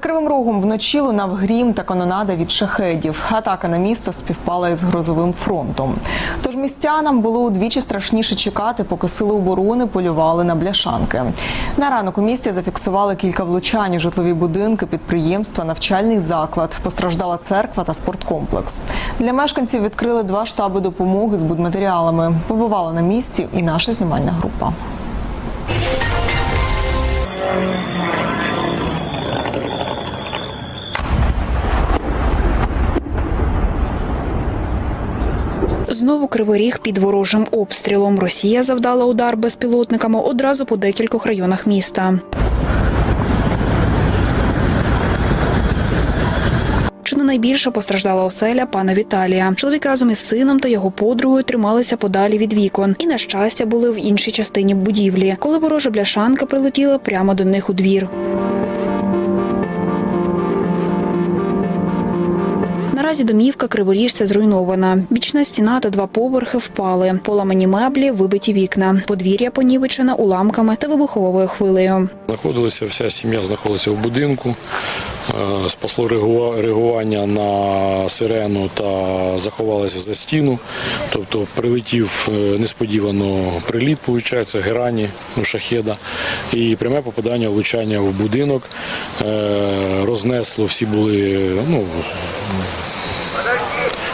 Кривим Рогом вночі лунав грім та канонада від шахедів. Атака на місто співпала із грозовим фронтом. Тож містянам було удвічі страшніше чекати, поки сили оборони полювали на бляшанки. На ранок у місті зафіксували кілька влучань житлові будинки, підприємства, навчальний заклад. Постраждала церква та спорткомплекс. Для мешканців відкрили два штаби допомоги з будматеріалами. Побувала на місці і наша знімальна група. Знову кривий ріг під ворожим обстрілом. Росія завдала удар безпілотниками одразу по декількох районах міста. Чи не найбільше постраждала оселя пана Віталія? Чоловік разом із сином та його подругою трималися подалі від вікон і, на щастя, були в іншій частині будівлі, коли ворожа бляшанка прилетіла прямо до них у двір. Наразі домівка криворіжця зруйнована. Бічна стіна та два поверхи впали. Поламані меблі, вибиті вікна. Подвір'я понівечена уламками та вибуховою хвилею. Знаходилися, вся сім'я знаходилася в будинку. Е, Спасло реагува- реагування на сирену та заховалися за стіну. Тобто прилетів е, несподівано приліт, виходить, герані ну, шахеда. І пряме попадання влучання в будинок. Е, Рознесло, всі були ну,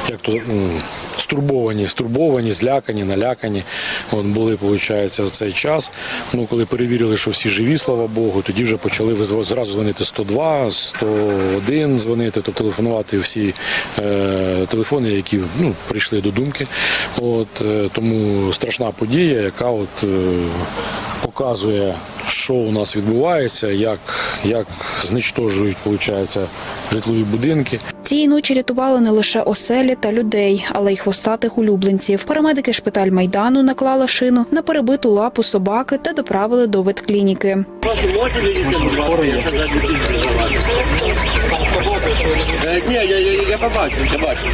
як то стурбовані, стурбовані, злякані, налякані. От були, виходить, в цей час. Ну, коли перевірили, що всі живі, слава Богу, тоді вже почали зразу дзвонити 102, 101 дзвонити, тобто телефонувати всі е, телефони, які ну, прийшли до думки. От, е, тому страшна подія, яка от, е, показує, що у нас відбувається, як, як знищожують, виходить, житлові будинки. Цієї ночі рятували не лише оселі та людей, але й хвостатих улюбленців. Парамедики шпиталь майдану наклали шину на перебиту лапу собаки та доправили до ветклініки. Е, Ні, я, я, я побачив, я бачив.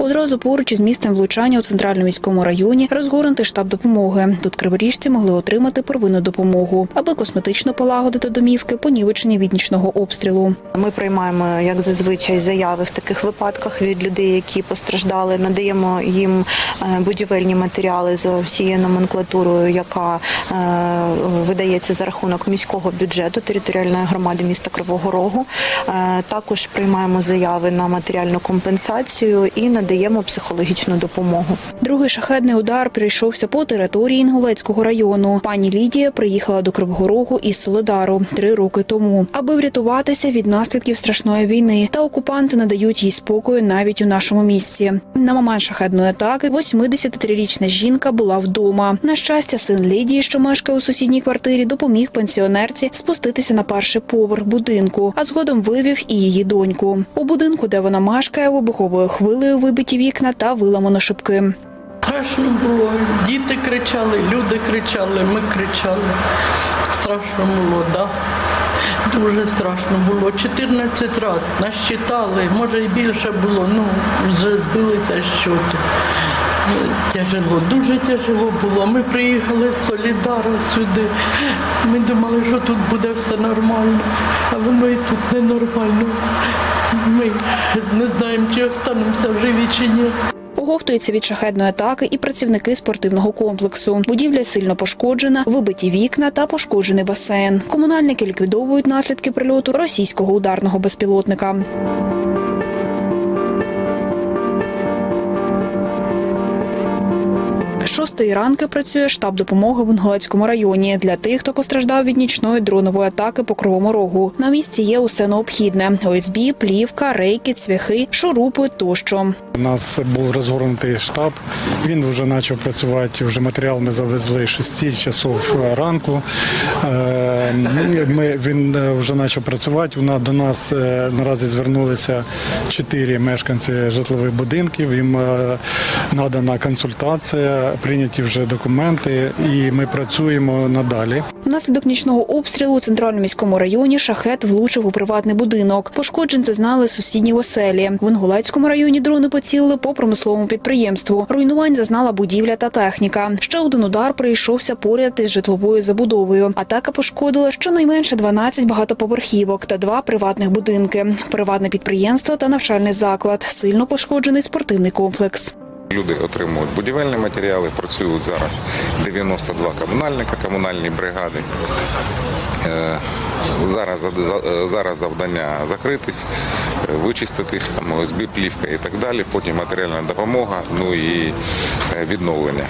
Одразу поруч із місцем влучання у центральному міському районі розгорнутий штаб допомоги. Тут криворіжці могли отримати первинну допомогу, аби косметично полагодити домівки, понівечені від нічного обстрілу. Ми приймаємо, як зазвичай, заяви в таких випадках від людей, які постраждали. Надаємо їм е, будівельні матеріали за всією номенклатурою, яка е, видається за рахунок міського бюджету територіальної громади міста Кривого Рогу. Е, Також приймаємо заяви на матеріальну компенсацію і надаємо психологічну допомогу. Другий шахедний удар прийшовся по території Інгулецького району. Пані Лідія приїхала до Кривого Рогу із Солидару три роки тому, аби врятуватися від наслідків страшної війни. Та окупанти не дають їй спокою навіть у нашому місті. На момент шахедної атаки 83-річна жінка була вдома. На щастя, син Лідії, що мешкає у сусідній квартирі, допоміг пенсіонерці спуститися на перший поверх будинку, а згодом вивів і її доньку. У будинку, де вона мешкає, вибуховою хвилею вибиті вікна та виламано шибки. Страшно було. Діти кричали, люди кричали, ми кричали. Страшно було. Да. Дуже страшно було. 14 разів нас читали, може і більше було, ну вже збилися з щоту. Тяжело, дуже тяжело було. Ми приїхали з Солідара сюди. Ми думали, що тут буде все нормально, а воно і тут ненормально. Ми не знаємо, чи останемося живі чи ні. Оговтуються від шахедної атаки і працівники спортивного комплексу. Будівля сильно пошкоджена, вибиті вікна та пошкоджений басейн. Комунальники ліквідовують наслідки прильоту російського ударного безпілотника. Шостої ранки працює штаб допомоги в Інгулецькому районі для тих, хто постраждав від нічної дронової атаки по Кривому Рогу. На місці є усе необхідне: ОСБ, плівка, рейки, цвяхи, шурупи тощо. У нас був розгорнутий штаб. Він вже почав працювати. Вже матеріал ми завезли з 6 часов ранку. Е, Ми, він е, вже почав працювати. У нас до нас е, наразі звернулися чотири мешканці житлових будинків. Їм надана консультація. Прийняті вже документи, і ми працюємо надалі. Внаслідок нічного обстрілу у центральному міському районі шахет влучив у приватний будинок. Пошкоджень зазнали сусідні оселі. В Інгулецькому районі дрони поцілили по промисловому підприємству. Руйнувань зазнала будівля та техніка. Ще один удар прийшовся поряд із житловою забудовою. Атака пошкодила щонайменше 12 багатоповерхівок та два приватних будинки, приватне підприємство та навчальний заклад. Сильно пошкоджений спортивний комплекс. Люди отримують будівельні матеріали, працюють зараз 92 комунальника, комунальні бригади. Е, Зараз, зараз завдання закритись, е, вичиститись, там, ОСБ, плівка і так далі, потім матеріальна допомога, ну і е, відновлення.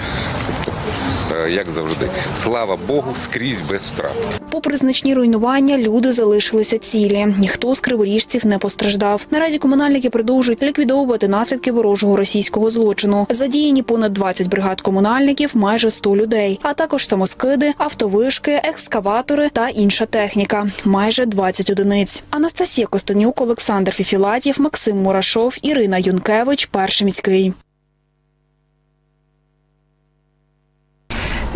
Е, як завжди, слава Богу, скрізь без втрат. Попри значні руйнування, люди залишилися цілі. Ніхто з криворіжців не постраждав. Наразі комунальники продовжують ліквідовувати наслідки ворожого російського злочину. Задіяні понад 20 бригад комунальників, майже 100 людей, а також самоскиди, автовишки, екскаватори та інша техніка. Майже 20 одиниць. Анастасія Костенюк, Олександр Фіфілатів, Максим Мурашов, Ірина Юнкевич. Перший міський.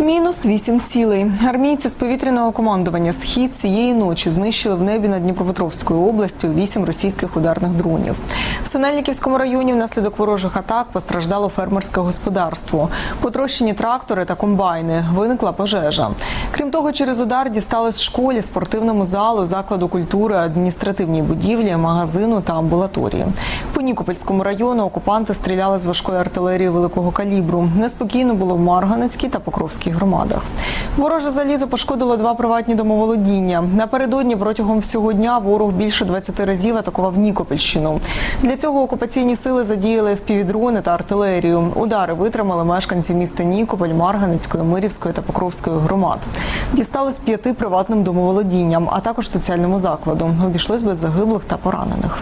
Мінус вісім цілей. Армійці з повітряного командування Схід цієї ночі знищили в небі над Дніпропетровською областю вісім російських ударних дронів. В Синельниківському районі внаслідок ворожих атак постраждало фермерське господарство. Потрощені трактори та комбайни. Виникла пожежа. Крім того, через удар дісталось школі, спортивному залу, закладу культури, адміністративній будівлі, магазину та амбулаторії. По Нікопольському району окупанти стріляли з важкої артилерії великого калібру. Неспокійно було в Марганецькій та Покровській громадах. Вороже залізо пошкодило два приватні домоволодіння. Напередодні протягом всього дня ворог більше 20 разів атакував Нікопольщину. Для цього окупаційні сили задіяли впівдрони та артилерію. Удари витримали мешканці міста Нікополь, Марганецької, Мирівської та Покровської громад. Дісталось п'яти приватним домоволодінням, а також соціальному закладу. Обійшлось без загиблих та поранених.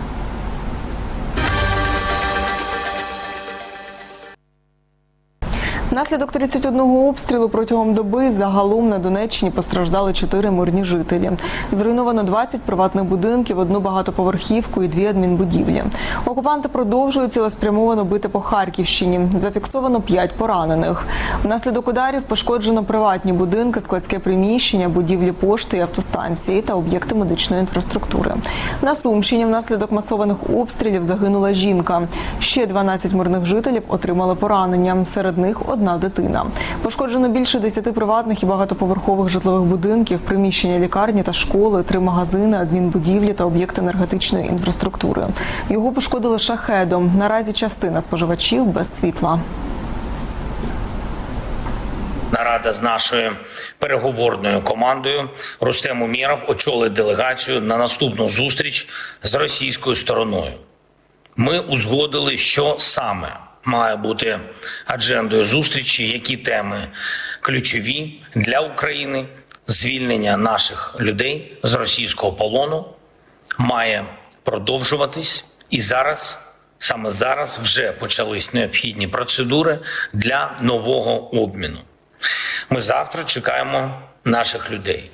Внаслідок 31 обстрілу протягом доби загалом на Донеччині постраждали 4 мирні жителі. Зруйновано 20 приватних будинків, одну багатоповерхівку і дві адмінбудівлі. Окупанти продовжують цілеспрямовано бити по Харківщині. Зафіксовано 5 поранених. Внаслідок ударів пошкоджено приватні будинки, складське приміщення, будівлі пошти і автостанції та об'єкти медичної інфраструктури. На Сумщині внаслідок масованих обстрілів загинула жінка. Ще 12 мирних жителів отримали поранення. Серед них одна дитина. Пошкоджено більше 10 приватних і багатоповерхових житлових будинків, приміщення лікарні та школи, три магазини, адмінбудівлі та об'єкти енергетичної інфраструктури. Його пошкодили шахедом. Наразі частина споживачів без світла. Нарада з нашою переговорною командою Рустем Умєров очолить делегацію на наступну зустріч з російською стороною. Ми узгодили, що саме має бути аджендою зустрічі, які теми ключові для України, звільнення наших людей з російського полону має продовжуватись і зараз. Саме зараз вже почались необхідні процедури для нового обміну. Ми завтра чекаємо наших людей.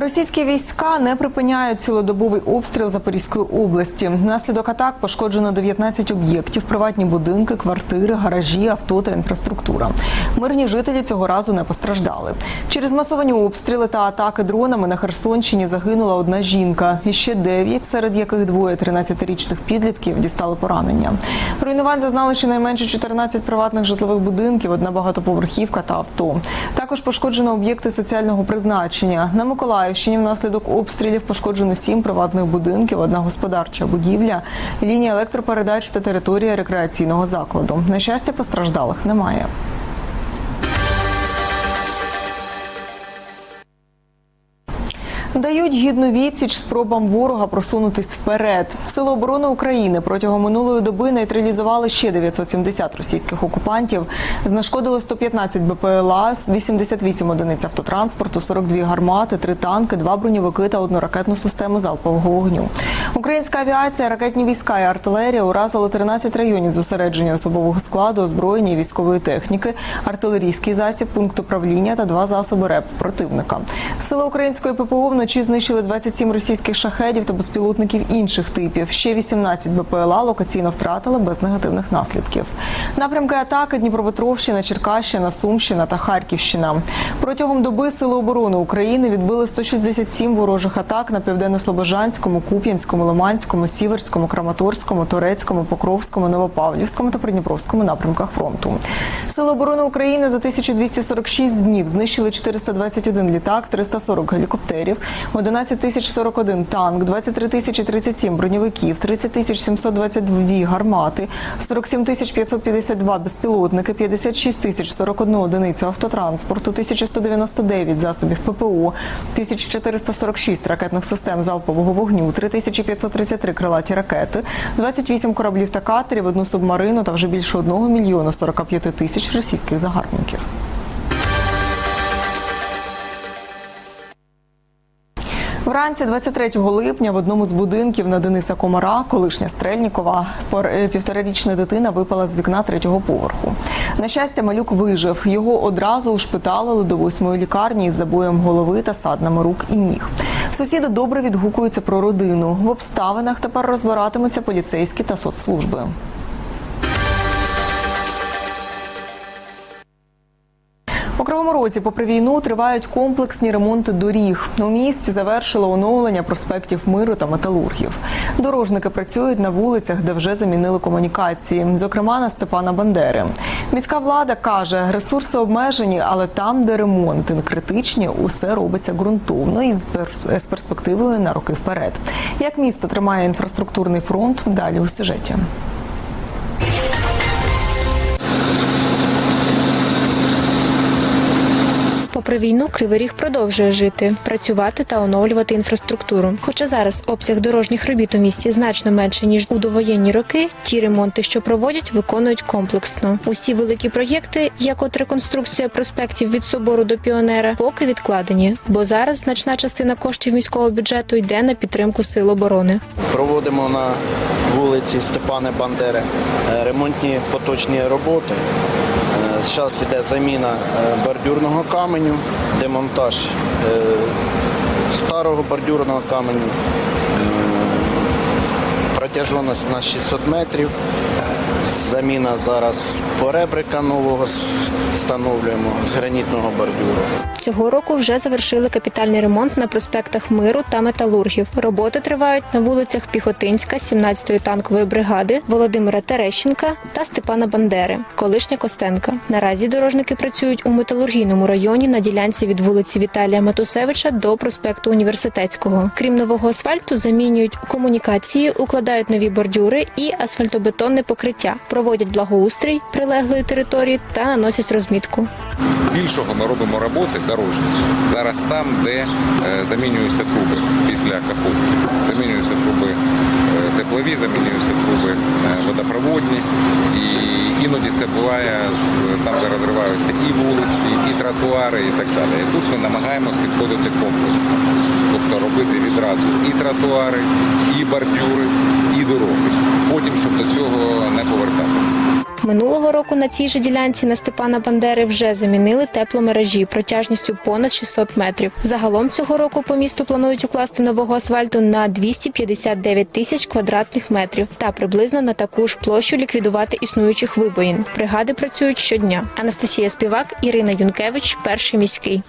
Російські війська не припиняють цілодобовий обстріл Запорізької області. Внаслідок атак пошкоджено 19 об'єктів, приватні будинки, квартири, гаражі, авто та інфраструктура. Мирні жителі цього разу не постраждали. Через масовані обстріли та атаки дронами на Херсонщині загинула одна жінка. І ще дев'ять, серед яких двоє 13-річних підлітків дістали поранення. Руйнувань зазнали щонайменше 14 приватних житлових будинків, одна багатоповерхівка та авто. Також пошкоджено об'єкти соціального призначення. На Миколаївщині внаслідок обстрілів пошкоджено сім приватних будинків, одна господарча будівля, лінія електропередач та територія рекреаційного закладу. На щастя, постраждалих немає. Дають гідну відсіч спробам ворога просунутись вперед. Сили оборони України протягом минулої доби нейтралізували ще 970 російських окупантів, знешкодили 115 БПЛА, 88 одиниць автотранспорту, 42 гармати, 3 танки, 2 броньовики та одну ракетну систему залпового вогню. Українська авіація, ракетні війська і артилерія уразили 13 районів зосередження особового складу, озброєння і військової техніки, артилерійський засіб, пункт управління та два засоби РЕП противника. Сили української ППО вночі знищили 27 російських шахедів та безпілотників інших типів. Ще 18 БПЛА локаційно втратили без негативних наслідків. Напрямки атаки Дніпропетровщина, Черкащина, Сумщина та Харківщина. Протягом доби Сили оборони України відбили 167 ворожих атак на південно-слобожанському, Куп'янському, Лиманському, Сіверському, Краматорському, Торецькому, Покровському, Новопавлівському та Придніпровському напрямках фронту. Сили оборони України за 1246 днів знищили 421 літак, 340 гелікоптерів, 11 тисяч 41 танк, 23 тисячі 37 броньовиків, 30 тисяч 722 гармати, 47 тисяч 552 безпілотники, 56 тисяч 41 одиницю автотранспорту, 1199 засобів ППО, 1446 ракетних систем залпового вогню, 3533 крилаті ракети, 28 кораблів та катерів, одну субмарину та вже більше 1 мільйона 45 тисяч російських загарбників. Вранці 23 липня в одному з будинків на Дениса Комара, колишня Стрельнікова, е, півторарічна дитина випала з вікна третього поверху. На щастя, малюк вижив. Його одразу ушпиталили до восьмої лікарні із забоєм голови та саднами рук і ніг. Сусіди добре відгукуються про родину. В обставинах тепер розбиратимуться поліцейські та соцслужби. У Кривому Розі, попри війну, тривають комплексні ремонти доріг. У місті завершили оновлення проспектів миру та металургів. Дорожники працюють на вулицях, де вже замінили комунікації, зокрема на Степана Бандери. Міська влада каже, ресурси обмежені, але там, де ремонти критичні, усе робиться ґрунтовно і з пер- перспективою на роки вперед. Як місто тримає інфраструктурний фронт? Далі у сюжеті. Попри війну, Кривий Ріг продовжує жити, працювати та оновлювати інфраструктуру. Хоча зараз обсяг дорожніх робіт у місті значно менше ніж у довоєнні роки, ті ремонти, що проводять, виконують комплексно. Усі великі проєкти, як от реконструкція проспектів від собору до піонера, поки відкладені, бо зараз значна частина коштів міського бюджету йде на підтримку сил оборони. Проводимо на вулиці Степана Бандери е, ремонтні поточні роботи. Е, Зараз йде заміна е, бордюрного каменю, демонтаж е, старого бордюрного каменю, протяжність на 600 метрів. Заміна зараз поребрика нового встановлюємо з гранітного бордюру. Цього року вже завершили капітальний ремонт на проспектах Миру та Металургів. Роботи тривають на вулицях Піхотинська, 17-ї танкової бригади, Володимира Терещенка та Степана Бандери, колишня Костенка. Наразі дорожники працюють у металургійному районі на ділянці від вулиці Віталія Матусевича до проспекту Університетського. Крім нового асфальту, замінюють комунікації, укладають нові бордюри і асфальтобетонне покриття, проводять благоустрій прилеглої території та наносять розмітку. Більшого ми робимо роботи дорожні. Зараз там, де е, замінюються труби після каховки. Замінюються труби е, теплові, замінюються труби е, водопроводні. І іноді це буває там, де розриваються і вулиці, і тротуари, і так далі. І тут ми намагаємось підходити комплексно. Тобто робити відразу і тротуари, і бордюри, і дороги. Потім, щоб до цього не повертатися. Минулого року на цій же ділянці на Степана Бандери вже замінили тепломережі протяжністю понад 600 метрів. Загалом цього року по місту планують укласти нового асфальту на 259 тисяч квадратних метрів та приблизно на таку ж площу ліквідувати існуючих вибоїн. Бригади працюють щодня. Анастасія Співак, Ірина Юнкевич, перший міський.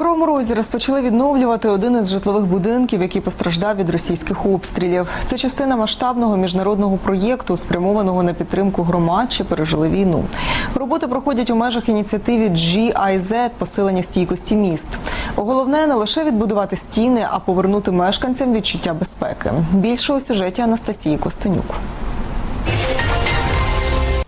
У Розі розпочали відновлювати один із житлових будинків, який постраждав від російських обстрілів. Це частина масштабного міжнародного проєкту, спрямованого на підтримку громад, що пережили війну. Роботи проходять у межах ініціативи GIZ – посилення стійкості міст. Головне не лише відбудувати стіни, а повернути мешканцям відчуття безпеки. Більше у сюжеті Анастасії Костенюк.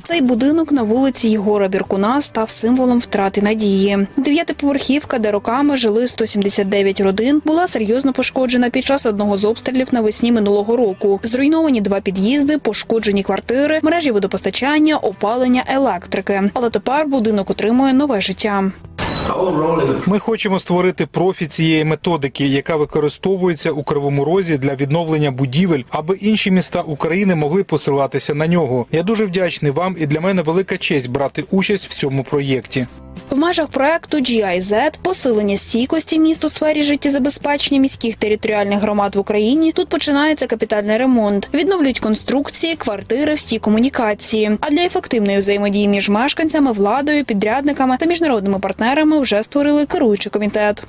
Цей будинок на вулиці Єгора Біркуна став символом втрати надії. Дев'ятиповерхівка, де роками жили 179 родин, була серйозно пошкоджена під час одного з обстрілів навесні минулого року. Зруйновані два під'їзди, пошкоджені квартири, мережі водопостачання, опалення, електрики. Але тепер будинок отримує нове життя. Ми хочемо створити профі цієї методики, яка використовується у Кривому Розі для відновлення будівель, аби інші міста України могли посилатися на нього. Я дуже вдячний вам, і для мене велика честь брати участь в цьому проєкті. В межах проекту GIZ посилення стійкості міст у сфері життєзабезпечення міських територіальних громад в Україні. Тут починається капітальний ремонт. Відновлюють конструкції, квартири, всі комунікації. А для ефективної взаємодії між мешканцями, владою, підрядниками та міжнародними партнерами вже створили керуючий комітет.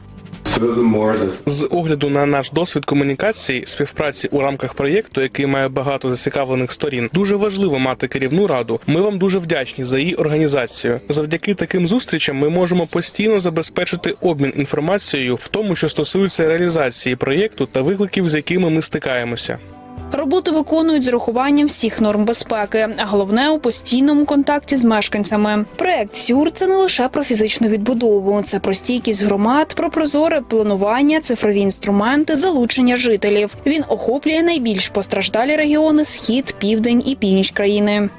З огляду на наш досвід комунікації, співпраці у рамках проєкту, який має багато зацікавлених сторін, дуже важливо мати керівну раду. Ми вам дуже вдячні за її організацію. Завдяки таким зустрічам ми можемо постійно забезпечити обмін інформацією в тому, що стосується реалізації проєкту та викликів, з якими ми стикаємося. Роботу виконують з урахуванням всіх норм безпеки, а головне у постійному контакті з мешканцями. Проект Сюр це не лише про фізичну відбудову, це про стійкість громад, про прозоре планування, цифрові інструменти, залучення жителів. Він охоплює найбільш постраждалі регіони схід, південь і північ країни.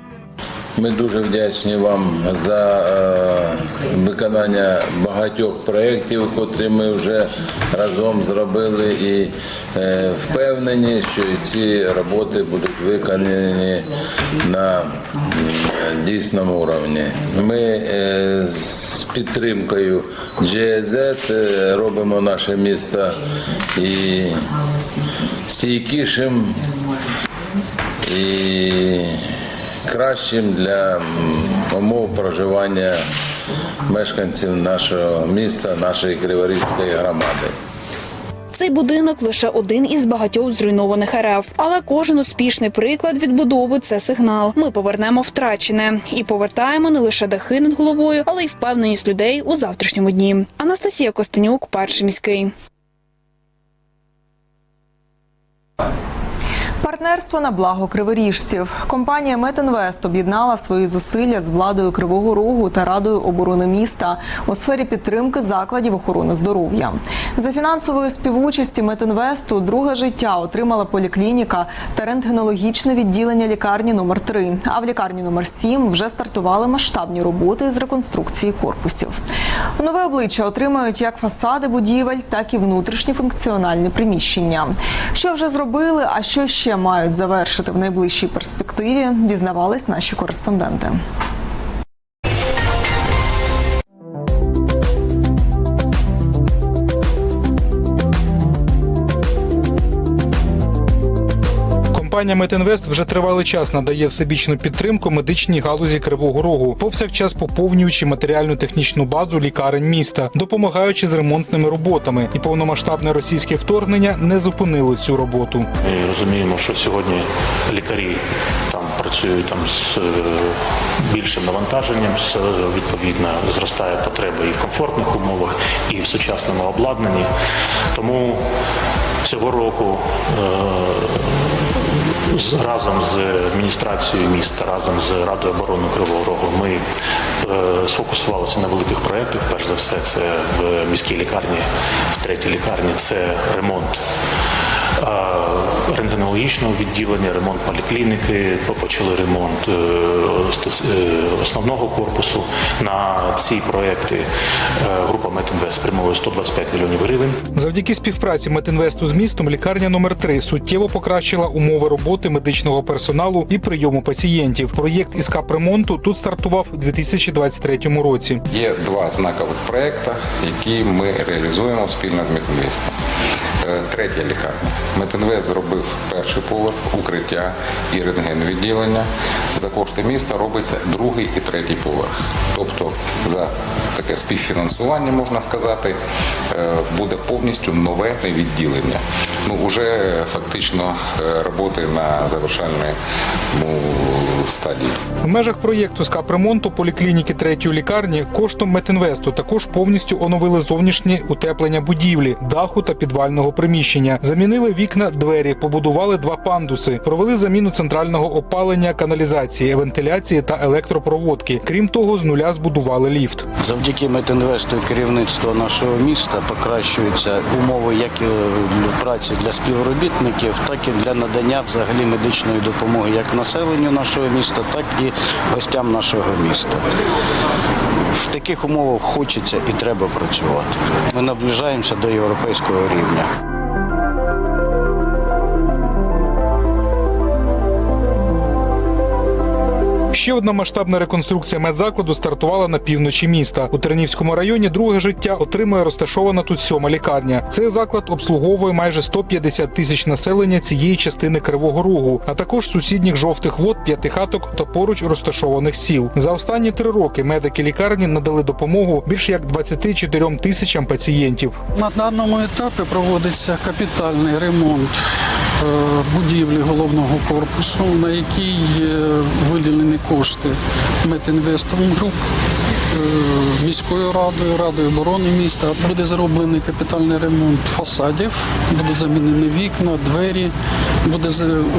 Ми дуже вдячні вам за е, виконання багатьох проєктів, котрі ми вже разом зробили, і е, впевнені, що ці роботи будуть виконані на дійсному уровні. Ми е, з підтримкою GIZ е, робимо наше місто і стійкішим і кращим для умов проживання мешканців нашого міста, нашої Криворізької громади. Цей будинок лише один із багатьох зруйнованих РФ. Але кожен успішний приклад відбудови це сигнал. Ми повернемо втрачене і повертаємо не лише дахи над головою, але й впевненість людей у завтрашньому дні. Анастасія Костенюк, перший міський. Партнерство на благо криворіжців. Компанія Метінвест об'єднала свої зусилля з владою Кривого Рогу та Радою оборони міста у сфері підтримки закладів охорони здоров'я. За фінансової співучасті Метінвесту друге життя отримала поліклініка та рентгенологічне відділення лікарні номер 3 А в лікарні номер 7 вже стартували масштабні роботи з реконструкції корпусів. Нове обличчя отримають як фасади будівель, так і внутрішні функціональні приміщення. Що вже зробили, а що ще мають завершити в найближчій перспективі, дізнавались наші кореспонденти. Компанія Метінвест вже тривалий час надає всебічну підтримку медичній галузі Кривого Рогу, повсякчас поповнюючи матеріальну технічну базу лікарень міста, допомагаючи з ремонтними роботами. І повномасштабне російське вторгнення не зупинило цю роботу. Ми розуміємо, що сьогодні лікарі там працюють там з е, більшим навантаженням, е, відповідно зростає потреба і в комфортних умовах, і в сучасному обладнанні. Тому цього року е, разом з адміністрацією міста, разом з Радою оборони Кривого Рогу ми е, сфокусувалися на великих проєктах. Перш за все, це в міській лікарні, в третій лікарні це ремонт рентгенологічного відділення, ремонт поліклініки, почали ремонт е, е, основного корпусу. На ці проекти е, група Метінвест спрямовує 125 мільйонів гривень. Завдяки співпраці Метінвесту з містом лікарня номер 3 суттєво покращила умови роботи медичного персоналу і прийому пацієнтів. Проєкт із капремонту тут стартував у 2023 році. Є два знакових проекти, які ми реалізуємо спільно з Метінвестом. Е, Третя лікарня. Метинвест зробив перший поверх, укриття і рентген відділення. За кошти міста робиться другий і третій поверх. Тобто за таке співфінансування, можна сказати, е, буде повністю нове відділення. Ну, вже фактично е, роботи на завершальному стадії. В межах проєкту з капремонту поліклініки третьої лікарні коштом Метінвесту також повністю оновили зовнішнє утеплення будівлі, даху та підвального приміщення. Замінили вікна, двері, побудували два пандуси, провели заміну центрального опалення, каналізації, вентиляції та електропроводки. Крім того, з нуля збудували ліфт. Завдяки Метінвесту і керівництву нашого міста покращуються умови як е, праці для співробітників, так і для надання взагалі медичної допомоги як населенню нашого міста, так і гостям нашого міста. В таких умовах хочеться і треба працювати. Ми наближаємося до європейського рівня. Ще одна масштабна реконструкція медзакладу стартувала на півночі міста. У Тернівському районі друге життя отримує розташована тут сьома лікарня. Цей заклад обслуговує майже 150 тисяч населення цієї частини Кривого Рогу, а також сусідніх жовтих вод, п'ятихаток та поруч розташованих сіл. За останні три роки медики лікарні надали допомогу більш як 24 тисячам пацієнтів. На даному етапі проводиться капітальний ремонт будівлі головного корпусу, на який е, виділені кошти Метінвестом груп. Е, Міською радою, радою оборони міста буде зроблений капітальний ремонт фасадів, буде замінені вікна, двері, буде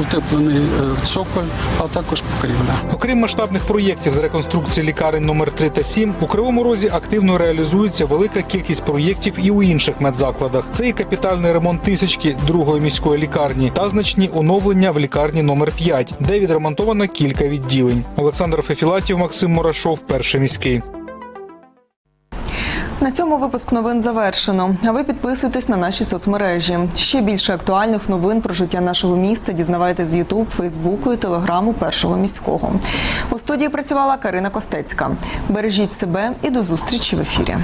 утеплений е, цоколь, а також покрівля. Окрім масштабних проєктів з реконструкції лікарень номер 3 та 7, у Кривому Розі активно реалізується велика кількість проєктів і у інших медзакладах. Це і капітальний ремонт тисячки другої міської лікарні та значні оновлення в лікарні номер 5, де відремонтовано кілька відділень. Олександр Фефілатів, Максим Мурашов, перший міський. На цьому випуск новин завершено. А ви підписуйтесь на наші соцмережі. Ще більше актуальних новин про життя нашого міста дізнавайтесь з Ютуб, Фейсбуку і Телеграму Першого міського. У студії працювала Карина Костецька. Бережіть себе і до зустрічі в ефірі.